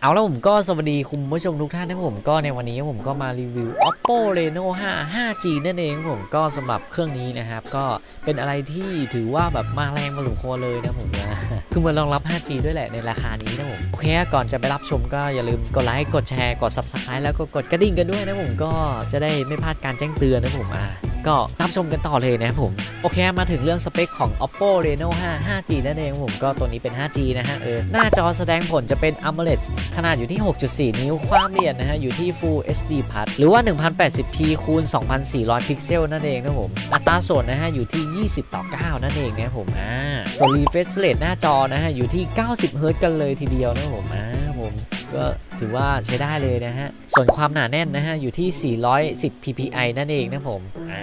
เอาแล้วผมก็สวัสดีคุณผู้ชมทุกท่านนะผมก็ในวันนี้ผมก็มารีวิว oppo reno 5 5g นั่นเองผมก็สำหรับเครื่องนี้นะครับ ก็เป็นอะไรที่ถือว่าแบบมาแรงพอสมควรเลยนะผมนะคือมันรองรับ 5g ด้วยแหละในราคานี้นะผมโอเคก่อนจะไปรับชมก็อย่าลืมกดไลค์กดแชร์กด subscribe แล้วก็กดกระดิ่งกันด้วยนะผมก็จะได้ไม่พลาดการแจ้งเตือนนะผมอะ ก็รับชมกันต่อเลยนะครับผม โอเคมาถึงเรื่องสเปคของ oppo reno 5 5g นั่นเองผมก็ตัวนี้เป็น 5g นะฮะเออหน้าจอแสดงผลจะเป็น AMOLED ขนาดอยู่ที่ 6.4 นิ้วความละเอียดนะฮะอยู่ที่ Full HD Plus หรือว่า 1080p คูณ 2400 พิกเซลนั่นเองนะผมอัตราส่วนนะฮะอยู่ที่ 20 ต่อ 9 นั่นเองนะผมอ่าส่วน refresh rate หน้าจอนะฮะอยู่ที่ 90 Hz กันเลยทีเดียวนะผมอ่าผมก็ ถือว่าใช้ได้เลยนะฮะ ส่วนความหนาแน่นนะฮะ อยู่ที่ 410 ppi นั่นเองนะผมอ่า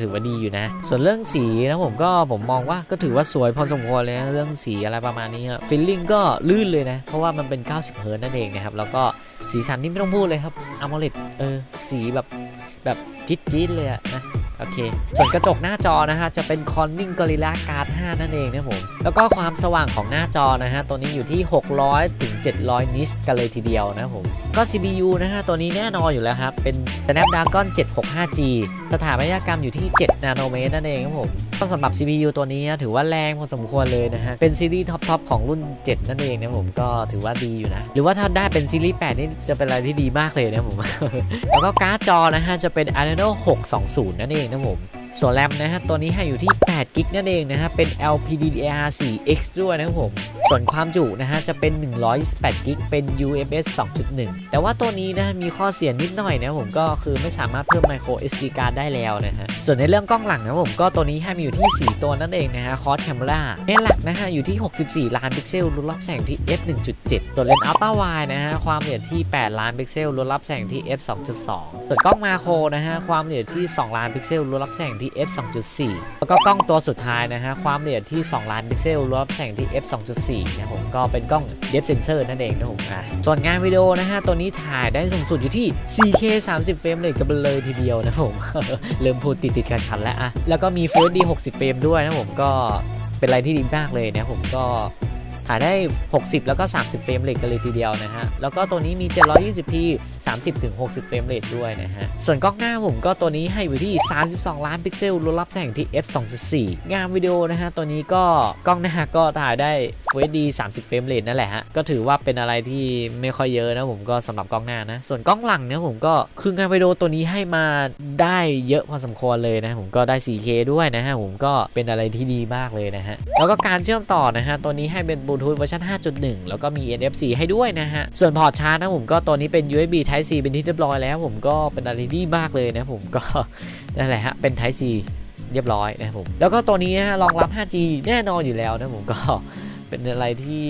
ถือว่าดีอยู่นะ ส่วนเรื่องสีนะผมก็ผมมองว่าก็ถือว่าสวยพอสมควรเลยนะเรื่องสีอะไรประมาณนี้ฟิลลิ่งก็ลื่นเลยนะ เพราะว่ามันเป็น 90เฮิร์ตซ์นั่นเองนะครับ แล้วก็สีสันนี่ไม่ต้องพูดเลยครับอ m o l e d เออสีแบบแบบจี๊ดจี๊ดเลยอะนะ โอเค ส่วนกระจกหน้าจอนะฮะจะเป็น Corning Gorilla Glass 5 นั่นเองนะผม แล้วก็ความสว่างของหน้าจอนะฮะตัวนี้อยู่ที่ 600ถึง700 นิตกันเลยทีเดียวนะผมก็ CPU นะฮะตัวนี้แน่นอนอยู่แล้วครับ เป็น Snapdragon 765G สถาปัตยกรรมอยู่ที่ 7 นาโนเมตรนั่นเองครับผม ก็สำหรับ CPU ตัวนี้ถือว่าแรงพอสมควรเลยนะฮะ เป็นซีรีส์ท็อปๆของรุ่น 7 นั่นเองนะผมก็ถือว่าดีอยู่นะ หรือว่าถ้าได้เป็นซีรีส์ 8 นี่จะเป็นอะไรที่ดีมากเลยนะผม แล้วก็การ์ดจอนะฮะจะเป็น Adreno 620 นั่นเองนะผม ส่วนแรมนะฮะตัวนี้ให้อยู่ที่8กิกนั่นเองนะฮะเป็น LPDDR4X ด้วยนะครับผม ส่วนความจุนะฮะจะเป็น128กิกเป็น UFS 2.1 แต่ว่าตัวนี้นะมีข้อเสียนิดหน่อยนะผมก็คือไม่สามารถเพิ่ม micro SD card ได้แล้วนะฮะส่วนในเรื่องกล้องหลังนะผมก็ตัวนี้ให้มีอยู่ที่ 4 ตัวนั่นเองนะฮะ Quad Camera เลนส์หลักนะฮะอยู่ที่ 64 ล้านพิกเซลรุนรับแสงที่ f 1.7ตัวเลนส์ Ultra Wide นะฮะความละเอียดที่ 8 ล้านพิกเซลรุนรับแสงที่ f 2.2ส่วนกล้องมาโครนะฮะความละเอียดที่ 2 ล้านพิกเซลรุนรับแสงที่ f 2.4 แล้วก็กล้องตัวสุดท้ายนะฮะ ความละเอียดที่ 2 ล้านพิกเซลรุนรับแสงที่ f 2.4 นะผมก็เป็นกล้อง depth sensor นั่นเองนะผมอะส่วนงานวิดีโอนะฮะ ตัวนี้ถ่ายได้สูงสุดอยู่ที่ 4K 30 เฟรมเลยกันเลยทีเดียวนะผมเริ่มพูดติดติดๆขันแล้วอะแล้วก็มี Full HD 60 เฟรมด้วยนะผมก็เป็นอะไรที่ดีมากเลยนะผมก็ ถ่ายได้ 60 แล้วก็ 30 เฟรมเรทกันเลยทีเดียวนะฮะ แล้วก็ตัวนี้มี 720p 30ถึง60 เฟรมเรทด้วยนะฮะ ส่วนกล้องหน้าผมก็ตัวนี้ให้อยู่ที่ 32 ล้านพิกเซลรุนรับแสงที่ f 2.4 งานวิดีโอนะฮะ ตัวนี้ก็กล้องหน้าก็ถ่ายได้ Full HD 30 เฟรมเรทนั่นแหละฮะ ก็ถือว่าเป็นอะไรที่ไม่ค่อยเยอะนะผมก็สำหรับกล้องหน้านะ ส่วนกล้องหลังเนี่ยผมก็คืองานวิดีโอตัวนี้ให้มาได้เยอะพอสมควรเลยนะ ผมก็ได้ 4K ด้วยนะฮะ ผมก็เป็นอะไรที่ดีมากเลยนะฮะ แล้วก็การเชื่อมต่อนะฮะ ตัวนี้ให้เป็นบลูทูธเวอร์ชัน5.1 แล้วก็มี NFC ให้ด้วยนะฮะ ส่วนพอร์ตชาร์จนะผมก็ตัวนี้เป็น USB Type C เป็นที่เรียบร้อยแล้ว ผมก็เป็นอะไรดีมากเลยนะผมก็นั่นแหละฮะเป็น Type C เรียบร้อยนะผมแล้วก็ตัวนี้นะฮะรองรับ 5G แน่นอนอยู่แล้วนะผมก็ เป็นอะไรที่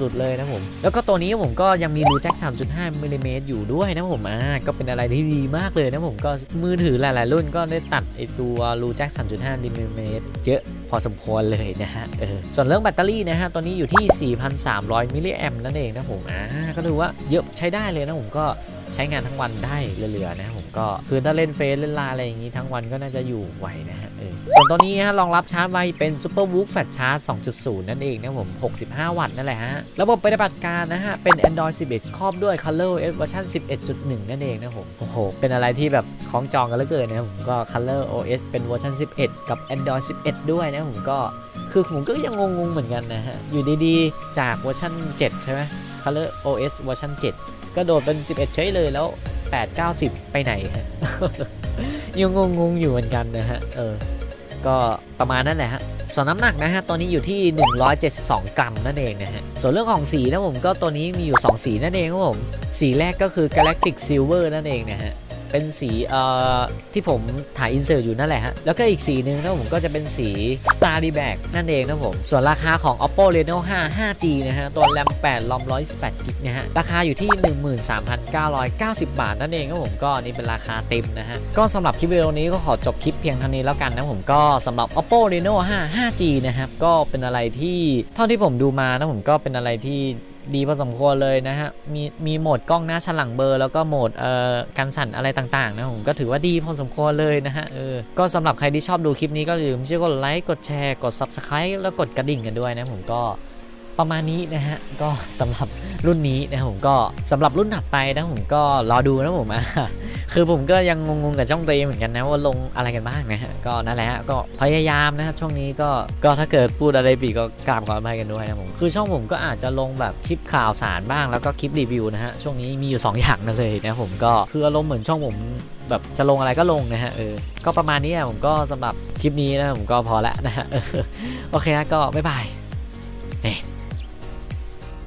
สุดๆเลยนะผม แล้วก็ตัวนี้ผมก็ยังมีรูแจ็ค 3.5มิลลิเมตรอยู่ด้วยนะผมอ่าก็เป็นอะไรที่ดีมากเลยนะผมก็มือถือหลายๆ รุ่นก็ได้ตัดไอตัวรูแจ็ค 3.5มิลลิเมตรเยอะพอสมควรเลยนะฮะเออส่วนเรื่องแบตเตอรี่นะฮะตัวนี้อยู่ที่ 4,300มิลลิแอมนั่นเองนะผมอ่าก็ถือว่าเยอะใช้ได้เลยนะผมก็ ใช้งานทั้งวันได้เหลือๆนะผมก็คือถ้าเล่นเฟซเล่นไลน์อะไรอย่างนี้ทั้งวันก็น่าจะอยู่ไหวนะฮะเออส่วนตัวนี้ฮะรองรับชาร์จไวเป็น Super w o o f Fast Charge 2.0 นั่นเองนะผม 65 วัตต์นั่นแหละฮะ ระบบปฏิบัติการนะฮะ เป็น Android 11 ครอบด้วย ColorOS เวอร์ชัน11.1 นั่นเองนะผม โอ้โห เป็นอะไรที่แบบของจองกันเหลือเกินนะผมก็ ColorOS เป็นเวอร์ชัน11 กับ Android 11 ด้วยนะผมก็คือผมก็ยังงงๆเหมือนกันนะฮะ อยู่ดีๆ จากเวอร์ชัน7 ใช่ไหม ColorOS เวอร์ชัน7 ก็โดดเป็น 11 เฉยเลยแล้ว 8 90 ไปไหนฮะยังงงๆอยู่เหมือนกันนะฮะ เออ ก็ประมาณนั้นแหละฮะ ส่วนน้ำหนักนะฮะตัวนี้อยู่ที่ 172 กรัมนั่นเองนะฮะ ส่วนเรื่องของสีนะผมก็ตัวนี้มีอยู่ 2 สีนั่นเองครับผม สีแรกก็คือ Galactic Silver นั่นเองนะฮะ เป็นสีเอ่อที่ผมถ่ายอินเสิร์ตอยู่นั่นแหละฮะ แล้วก็อีกสีหนึ่งนะผมก็จะเป็นสี Starry Back นั่นเองนะผม ส่วนราคาของ Oppo Reno 5 5G นะฮะ ตัวแรม8ลอม128กิกนะฮะ ราคาอยู่ที่ 13,990 บาทนั่นเองครับผมก็นี่เป็นราคาเต็มนะฮะ ก็สำหรับคลิปวิดีโอนี้ก็ขอจบคลิปเพียงเท่านี้แล้วกันนะผมก็สำหรับ Oppo Reno 5 5G นะครับก็เป็นอะไรที่เท่าที่ผมดูมานะผมก็เป็นอะไรที่ ดีพอสมควรเลยนะฮะ มีมีโหมดกล้องหน้าฉลังเบอร์ แล้วก็โหมดเอ่อกันสั่นอะไรต่างๆนะผมก็ถือว่าดีพอสมควรเลยนะฮะเออก็สำหรับใครที่ชอบดูคลิปนี้ก็อย่าลืมช่วยกดไลค์กดแชร์กด Subscribe แล้วกดกระดิ่งกันด้วยนะผมก็ประมาณนี้นะฮะ ก็สำหรับรุ่นนี้นะผมก็สำหรับรุ่นถัดไปนะผมก็รอดูนะผมอะ คือผมก็ยังงงๆกับช่องตัวเองเหมือนกันนะว่าลงอะไรกันบ้างนะฮะก็นั่นแหละฮะก็พยายามนะครับช่วงนี้ก็ก็ถ้าเกิดพูดอะไรผิดก็กราบขออภัยกันด้วยนะผมคือช่องผมก็อาจจะลงแบบคลิปข่าวสารบ้างแล้วก็คลิปรีวิวนะฮะช่วงนี้มีอยู่ 2 อย่างนั่นเลยนะผมก็คืออารมณ์เหมือนช่องผมแบบจะลงอะไรก็ลงนะฮะเออก็ประมาณนี้อะผมก็สำหรับคลิปนี้นะผมก็พอแล้วนะฮะโอเคนะก็บ๊ายบายเนี่ย